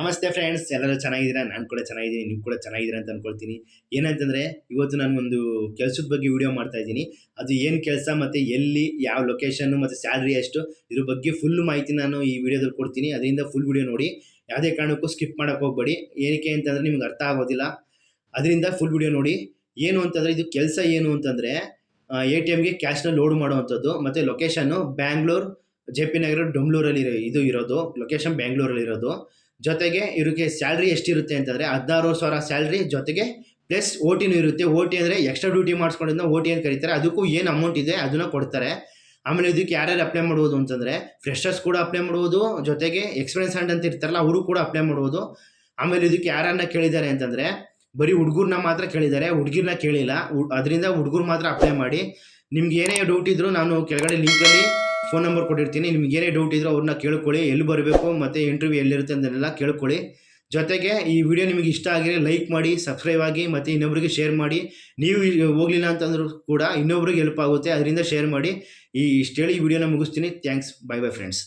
ನಮಸ್ತೆ ಫ್ರೆಂಡ್ಸ್ ಎಲ್ಲರೂ ಚೆನ್ನಾಗಿದ್ದೀರಾ? ನಾನು ಕೂಡ ಚೆನ್ನಾಗಿದ್ದೀನಿ, ನೀವು ಕೂಡ ಚೆನ್ನಾಗಿದ್ದೀರಾ ಅಂತ ಅನ್ಕೊಳ್ತೀನಿ. ಏನಂತಂದರೆ, ಇವತ್ತು ನಾನು ಒಂದು ಕೆಲಸದ ಬಗ್ಗೆ ವಿಡಿಯೋ ಮಾಡ್ತಾ ಇದ್ದೀನಿ. ಅದು ಏನು ಕೆಲಸ ಮತ್ತು ಎಲ್ಲಿ, ಯಾವ ಲೊಕೇಶನ್ನು ಮತ್ತು ಸ್ಯಾಲ್ರಿ ಎಷ್ಟು, ಇದ್ರ ಬಗ್ಗೆ ಫುಲ್ ಮಾಹಿತಿ ನಾನು ಈ ವಿಡಿಯೋದಲ್ಲಿ ಕೊಡ್ತೀನಿ. ಅದರಿಂದ ಫುಲ್ ವಿಡಿಯೋ ನೋಡಿ. ಯಾವುದೇ ಕಾರಣಕ್ಕೂ ಸ್ಕಿಪ್ ಮಾಡೋಕ್ಕೆ ಹೋಗ್ಬೇಡಿ. ಏನಕ್ಕೆ ಅಂತಂದರೆ ನಿಮ್ಗೆ ಅರ್ಥ ಆಗೋದಿಲ್ಲ. ಅದರಿಂದ ಫುಲ್ ವಿಡಿಯೋ ನೋಡಿ. ಏನು ಅಂತಂದರೆ, ಇದು ಕೆಲಸ ಏನು ಅಂತಂದರೆ ಎ ಟಿ ಎಮ್ಗೆ ಕ್ಯಾಶ್ನ ಲೋಡ್ ಮಾಡುವಂಥದ್ದು, ಮತ್ತು location Bangalore J P Nagar ಡೊಮ್ಲೂರಲ್ಲಿ ಇದು ಇರೋದು. ಲೊಕೇಶನ್ ಬ್ಯಾಂಗ್ಳೂರಲ್ಲಿ ಇರೋದು. ಜೊತೆಗೆ ಇವರಿಗೆ ಸ್ಯಾಲ್ರಿ ಎಷ್ಟಿರುತ್ತೆ ಅಂತಂದರೆ ಹದಿನಾರು ಸಾವಿರ ಸ್ಯಾಲ್ರಿ ಜೊತೆಗೆ ಪ್ಲಸ್ ಒ ಟಿನೂ ಇರುತ್ತೆ. ಓ ಟಿ ಅಂದರೆ ಎಕ್ಸ್ಟ್ರಾ ಡ್ಯೂಟಿ ಮಾಡಿಸ್ಕೊಂಡಿದ್ದ ಓ ಟಿ ಅಂತ ಕರೀತಾರೆ. ಅದಕ್ಕೂ ಏನು ಅಮೌಂಟ್ ಇದೆ ಅದನ್ನು ಕೊಡ್ತಾರೆ. ಆಮೇಲೆ ಇದಕ್ಕೆ ಯಾರ್ಯಾರು ಅಪ್ಲೈ ಮಾಡ್ಬೋದು ಅಂತಂದರೆ ಫ್ರೆಶರ್ಸ್ ಕೂಡ ಅಪ್ಲೈ ಮಾಡ್ಬೋದು, ಜೊತೆಗೆ ಎಕ್ಸ್ಪೀರಿಯನ್ಸ್ ಹ್ಯಾಂಡ್ ಅಂತ ಇರ್ತಾರಲ್ಲ ಅವರು ಕೂಡ ಅಪ್ಲೈ ಮಾಡ್ಬೋದು. ಆಮೇಲೆ ಇದಕ್ಕೆ ಯಾರನ್ನ ಕೇಳಿದ್ದಾರೆ ಅಂತಂದರೆ ಬರೀ ಹುಡುಗರನ್ನ ಮಾತ್ರ ಕೇಳಿದ್ದಾರೆ. ಹುಡುಗಿರನ್ನ ಕೇಳಿಲ್ಲ. ಅದರಿಂದ ಹುಡುಗರು ಮಾತ್ರ ಅಪ್ಲೈ ಮಾಡಿ. ನಿಮ್ಗೆ ಏನೇ ಡೌಟ್ ಇದ್ದರೂ ನಾನು ಕೆಳಗಡೆ ಲಿಂಕಲ್ಲಿ ಫೋನ್ ನಂಬರ್ ಕೊಟ್ಟಿರ್ತೀನಿ. ನಿಮ್ಗೆ ಏನೇ ಡೌಟ್ ಇದ್ರೂ ಅವ್ರನ್ನ ಕೇಳ್ಕೊಳ್ಳಿ. ಎಲ್ಲಿ ಬರಬೇಕು, ಮತ್ತು ಇಂಟರ್ವ್ಯೂ ಎಲ್ಲಿರುತ್ತೆ ಅಂತನೆಲ್ಲ ಕೇಳ್ಕೊಳ್ಳಿ. ಜೊತೆಗೆ ಈ ವಿಡಿಯೋ ನಿಮಗೆ ಇಷ್ಟ ಆಗಿದೆ ಲೈಕ್ ಮಾಡಿ ಸಬ್ಸ್ಕ್ರೈಬ್ ಆಗಿ, ಮತ್ತು ಇನ್ನೊಬ್ರಿಗೆ ಶೇರ್ ಮಾಡಿ. ನೀವು ಹೋಗಲಿಲ್ಲ ಅಂತಂದ್ರೂ ಕೂಡ ಇನ್ನೊಬ್ರಿಗೆ ಹೆಲ್ಪ್ ಆಗುತ್ತೆ. ಅದರಿಂದ ಶೇರ್ ಮಾಡಿ. ಈ ಇಷ್ಟು ಹೇಳಿ ಈ ವಿಡಿಯೋನ ಮುಗಿಸ್ತೀನಿ. Thanks bye bye friends